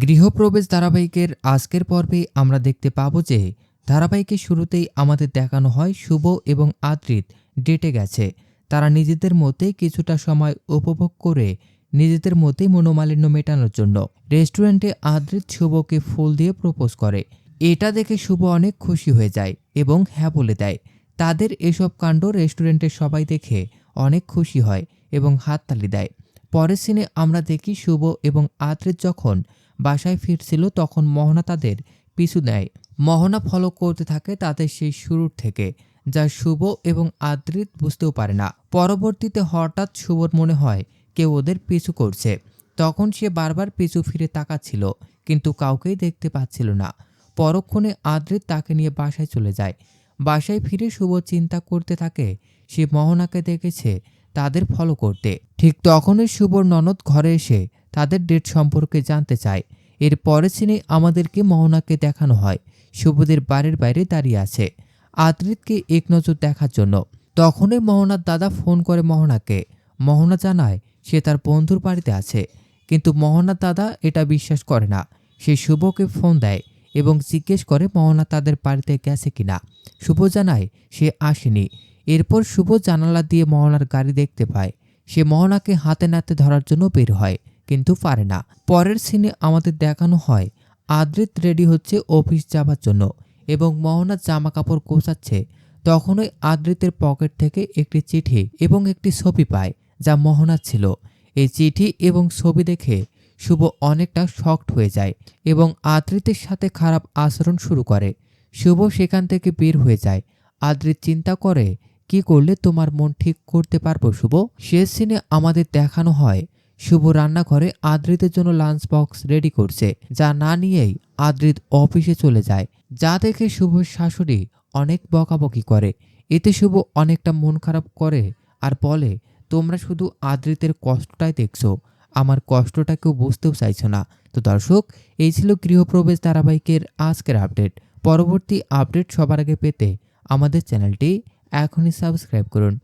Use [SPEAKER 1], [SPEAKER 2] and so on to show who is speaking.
[SPEAKER 1] গৃহপ্রবেশ ধারাবাহিকের আজকের পর্বে আমরা দেখতে পাবো যে ধারাবাহিকের শুরুতেই আমাদের দেখানো হয় শুভ এবং আদ্রিত ডেটে গেছে। তারা নিজেদের মধ্যে কিছুটা সময় উপভোগ করে নিজেদের মধ্যেই মনোমালিন্য মেটানোর জন্য রেস্টুরেন্টে আদ্রিত শুভকে ফুল দিয়ে প্রপোজ করে। এটা দেখে শুভ অনেক খুশি হয়ে যায় এবং হ্যাঁ বলে দেয়। তাদের এসব কাণ্ড রেস্টুরেন্টের সবাই দেখে অনেক খুশি হয় এবং হাততালি দেয়। পরের সিনে আমরা দেখি শুভ এবং আদ্রিত যখন বাসায় ফিরছিল তখন মোহনা তাদের পিছু নেয়। মোহনা ফলো করতে থাকে তাদের সেই শুরুর থেকে, যা শুভ এবং আদ্রিত বুঝতেও পারে না। পরবর্তীতে হঠাৎ শুভর মনে হয় কেউ ওদের পিছু করছে। তখন সে বারবার পিছু ফিরে তাকাচ্ছিল, কিন্তু কাউকেই দেখতে পাচ্ছিল না। পরক্ষণে আদ্রিত তাকে নিয়ে বাসায় চলে যায়। বাসায় ফিরে শুভ চিন্তা করতে থাকে, সে মোহনাকে দেখেছে তাদের ফলো করতে। ঠিক তখনই শুভর ননদ ঘরে এসে তাদের ডেট সম্পর্কে জানতে চায়। এর পরের সিনে আমাদেরকে মোহনাকে দেখানো হয়। শুভদের বাড়ির বাইরে দাঁড়িয়ে আছে। আদ্রিতকে এক নজর দেখার জন্য। তখনই মোহনার দাদা ফোন করে মোহনাকে। মোহনা জানায়, সে তার বন্ধুর বাড়িতে আছে। কিন্তু মোহনার দাদা এটা বিশ্বাস করে না। সে শুভকে ফোন দেয় এবং জিজ্ঞেস করে মোহনা তাদের বাড়িতে গেছে কিনা। শুভ জানায়, সে আসেনি। এরপর শুভ জানালা দিয়ে মোহনার গাড়ি দেখতে পায়। সে মোহনাকে হাতে নাতে ধরার জন্য বের হয়। কিন্তু পারে না। পরের সিনে আমাদের দেখানো হয়। আদ্রিত রেডি হচ্ছে অফিস যাবার জন্য এবং মোহনা জামা কাপড় গোছাচ্ছে। তখনই আদ্রিতের পকেট থেকে একটি চিঠি এবং একটি ছবি পায় যা মোহনার ছিল। এই চিঠি এবং ছবি দেখে শুভ অনেকটা শক্ট হয়ে যায় এবং আদ্রিতের সাথে খারাপ আচরণ শুরু করে। শুভ সেখান থেকে বের হয়ে যায়। আদ্রিত চিন্তা করে, কি করলে তোমার মন ঠিক করতে পারব শুভ? শেষ সিনে আমাদের দেখানো হয় শুভ রান্নাঘরে আদ্রিতের জন্য লাঞ্চ বক্স রেডি করছে, যা না নিয়েই আদ্রিত অফিসে চলে যায়। যা দেখে শুভ শাশুড়ি অনেক বকাবকি করে। এতে শুভ অনেকটা মন খারাপ করে আর বলে, তোমরা শুধু আদ্রিতের কষ্টটাই দেখছ। আমার কষ্টটা কেউ বুঝতেও চাইছো না। তো দর্শক, এই ছিল গৃহপ্রবেশ ধারাবাহিকের আজকের আপডেট পরবর্তী আপডেট সবার আগে পেতে আমাদের চ্যানেলটি এখনই সাবস্ক্রাইব করুন।